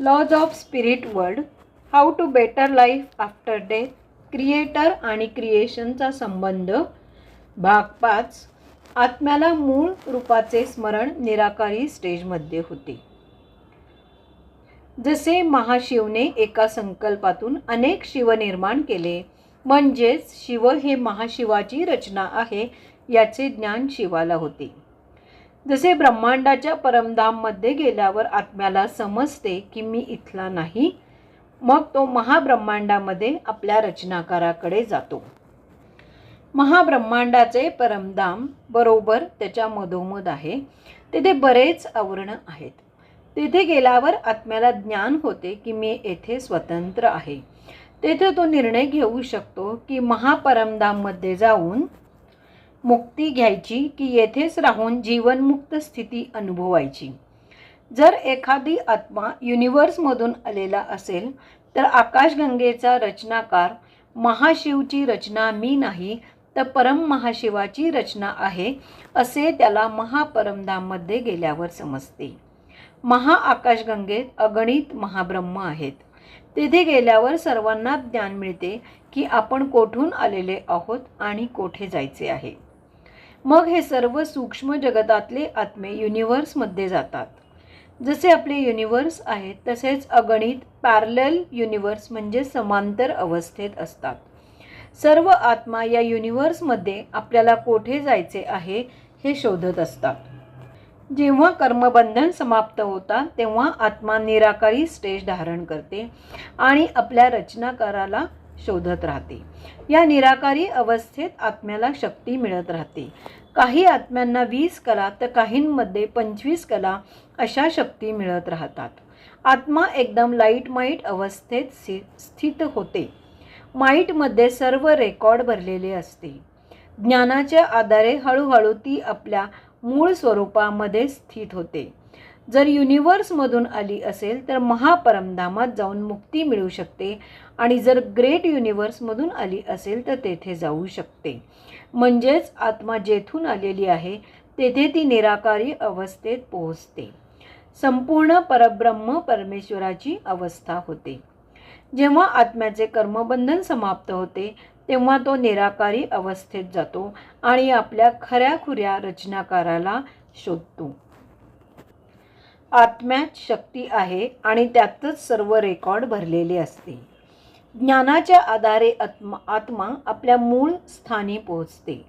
Laws of spirit world how to better life after death creator आणि क्रिएशनचा संबंध भाग पाच आत्म्याला मूळ रूपाचे स्मरण निराकारी स्टेजमध्ये होते. जसे महाशिवने एका संकल्पातून अनेक शिव निर्माण केले म्हणजेच शिव हे महाशिवाची रचना आहे याचे ज्ञान शिवाला होते. जसे ब्रह्मांडाच्या परमधाममध्ये गेल्यावर आत्म्याला समजते की मी इथला नाही मग तो महाब्रह्मांडामध्ये आपल्या रचनाकाराकडे जातो. महाब्रह्मांडाचे परमधाम बरोबर त्याच्या मधोमध आहे. तेथे बरेच आवरण आहेत. तेथे गेल्यावर आत्म्याला ज्ञान होते की मी येथे स्वतंत्र आहे. तेथे तो निर्णय घेऊ शकतो की महापरमधाममध्ये जाऊन मुक्ती घ्यायची की येथेच राहून जीवनमुक्त स्थिती अनुभवायची. जर एखादी आत्मा युनिवर्समधून आलेला असेल तर आकाशगंगेचा रचनाकार महाशिवची रचना मी नाही तर परम महाशिवाची रचना आहे असे त्याला महापरमधाममध्ये गेल्यावर समजते. महाआकाशगंगेत अगणित महाब्रह्म आहेत. तेथे गेल्यावर सर्वांना ज्ञान मिळते की आपण कोठून आलेले आहोत आणि कोठे जायचे आहे. मग हे सर्व सूक्ष्म जगतातले आत्मे युनिवर्समध्ये जातात. जसे आपले युनिवर्स आहेत तसेच अगणित पॅरलल युनिवर्स म्हणजे समांतर अवस्थेत असतात. सर्व आत्मा या युनिवर्समध्ये आपल्याला कोठे जायचे आहे हे शोधत असतात. जेव्हा कर्मबंधन समाप्त होतात तेव्हा आत्मा निराकारी स्टेज धारण करते आणि आपल्या रचनाकाराला शोधत राहते. या निराकारी अवस्थेत आत्म्याला शक्ती मिळत राहते. काही आत्म्यांना वीस कला तर काहींमध्ये पंचवीस कला अशा शक्ती मिळत राहतात. आत्मा एकदम लाइट माईट अवस्थेत स्थित होते. माईटमध्ये सर्व रेकॉर्ड भरलेले असते. ज्ञानाच्या आधारे हळूहळू ती आपल्या मूळ स्वरूपामध्ये स्थित होते. जर युनिवर्समधून आली असेल तर महापरमधामात जाऊन मुक्ती मिळू शकते. आणि जर ग्रेट युनिवर्समधून आली असेल तर तेथे जाऊ शकते. म्हणजेच आत्मा जेथून आलेली आहे तेथे ती निराकारी अवस्थेत पोहोचते. संपूर्ण परब्रह्म परमेश्वराची अवस्था होते. जेव्हा आत्म्याचे कर्मबंधन समाप्त होते तेव्हा तो निराकारी अवस्थेत जातो आणि आपल्या खऱ्याखुऱ्या रचनाकाराला शोधतो. आत्म्यात शक्ती आहे आणि त्यातच सर्व रेकॉर्ड भरलेले असते. ज्ञानाच्या आधारे आत्मा आत्मा आपल्या मूळ स्थानी पोहोचते.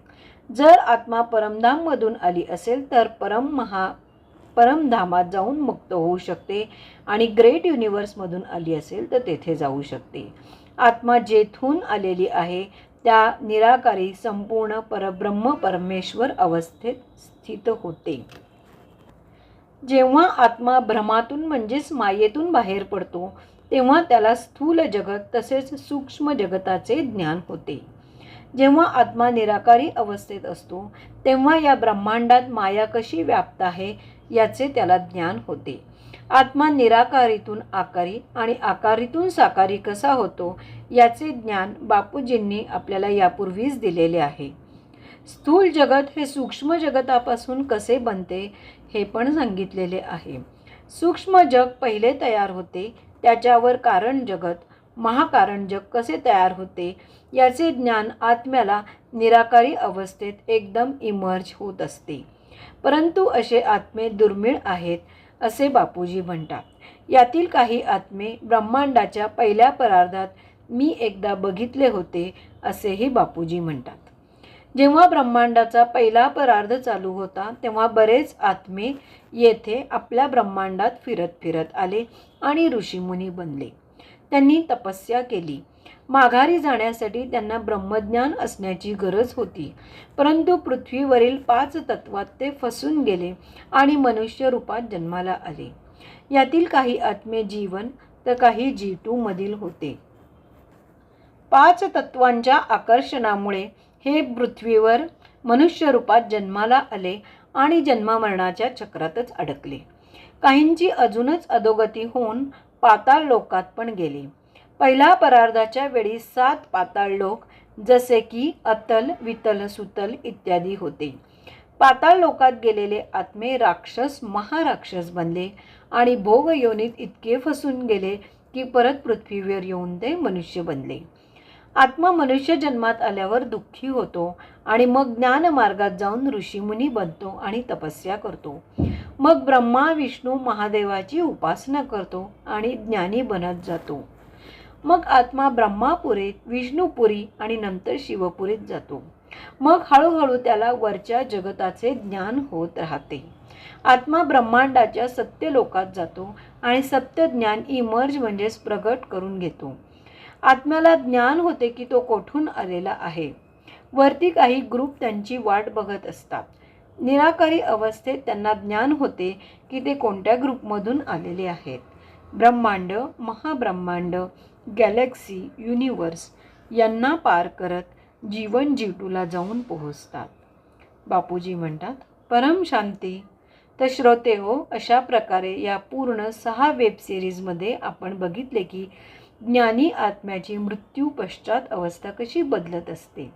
जर आत्मा परमधाममधून आली असेल तर परम महा परमधामात जाऊन मुक्त होऊ शकते आणि ग्रेट युनिवर्समधून आली असेल तर तेथे जाऊ शकते. आत्मा जेथून आलेली आहे त्या निराकारी संपूर्ण परब्रह्म परमेश्वर अवस्थेत स्थित होते. जेव्हा आत्मा भ्रमातून म्हणजेच मायेतून बाहेर पडतो तेव्हा त्याला स्थूल जगत तसेच सूक्ष्म जगताचे ज्ञान होते. जेव्हा आत्मा निराकारी अवस्थेत असतो तेव्हा या ब्रह्मांडात माया कशी व्याप्त आहे याचे त्याला ज्ञान होते. आत्मा निराकारीतून आकारी आणि आकारीतून साकारी कसा होतो याचे ज्ञान बापूजींनी आपल्याला यापूर्वीच दिलेले आहे. स्थूल जगत हे सूक्ष्म जगतापासून कसे बनते हे पण सांगितलेले आहे. सूक्ष्म जग पहिले तयार होते त्याच्यावर कारण जगत महाकारण जग कसे तयार होते याचे ज्ञान आत्म्याला निराकारी अवस्थेत एकदम इमर्ज होत असते. परंतु असे आत्मे दुर्मिळ आहेत असे बापूजी म्हणतात. यातील काही आत्मे ब्रह्मांडाच्या पहिल्या परार्धात मी एकदा बघितले होते असेही बापूजी म्हणतात. जेव्हा ब्रह्मांडाचा पहिला परार्ध चालू होता तेव्हा बरेच आत्मे येथे आपल्या ब्रह्मांडात फिरत फिरत आले आणि ऋषीमुनी बनले. त्यांनी तपस्या केली. माघारी जाण्यासाठी त्यांना ब्रह्मज्ञान असण्याची गरज होती. परंतु पृथ्वीवरील पाच तत्वात ते फसून गेले आणि मनुष्य रूपात जन्माला आले. यातील काही आत्मे जीवन तर काही जी टूमधील होते. पाच तत्वांच्या आकर्षणामुळे हे पृथ्वीवर मनुष्य रूपात जन्माला आले आणि जन्ममरणाच्या चक्रातच अडकले. काहींची अजूनच अधोगती होऊन पाताळ लोकात पण गेली. पहिल्या परार्धाच्या वेळी सात पाताळ लोक जसे की अतल वितल सुतल इत्यादी होते. पाताळ लोकात गेलेले आत्मे राक्षस महाराक्षस बनले आणि भोग योनीत इतके फसून गेले की परत पृथ्वीवर येऊन ते मनुष्य बनले. आत्मा मनुष्य जन्मात आल्यावर दुःखी होतो आणि मग ज्ञान मार्गात जाऊन ऋषीमुनी बनतो आणि तपस्या करतो. मग ब्रह्मा विष्णू महादेवाची उपासना करतो आणि ज्ञानी बनत जातो. मग आत्मा ब्रह्मापुरीत विष्णुपुरी आणि नंतर शिवपुरीत जातो. मग हळूहळू त्याला वरच्या जगताचे ज्ञान होत राहते. आत्मा ब्रह्मांडाच्या सत्य लोकात जातो आणि सत्य ज्ञान इमर्ज म्हणजेच प्रगट करून घेतो. आत्म्याला ज्ञान होते की तो कोठून आलेला आहे. वरती काही ग्रुप त्यांची वाट बघत असतात. निराकारी अवस्थेत त्यांना ज्ञान होते की ते कोणत्या ग्रुपमधून आलेले आहेत. ब्रह्मांड महाब्रह्मांड गॅलेक्सी युनिवर्स यांना पार करत जीवन जीवटूला जाऊन पोहोचतात. बापूजी म्हणतात परम शांती. तर श्रोते हो अशा प्रकारे या पूर्ण सहा वेब सिरीजमध्ये आपण बघितले की ज्ञानी आत्म्याची मृत्यू पश्चात अवस्था कशी बदलत असते?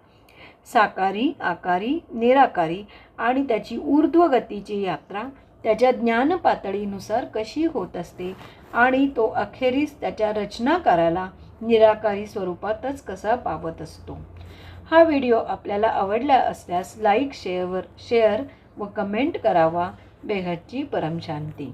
साकारी आकारी निराकारी आणि त्याची ऊर्ध्वगतीची यात्रा त्याच्या ज्ञान पातळीनुसार कशी होत असते आणि तो अखेरीस त्याच्या रचनाकाराला निराकारी स्वरूपातच कसा पावत असतो? हा व्हिडिओ आपल्याला आवडला असल्यास लाईक शेअर शेअर व कमेंट करावा. बेहदची परमशांती.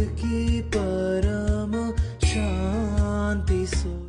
की परम शांति सु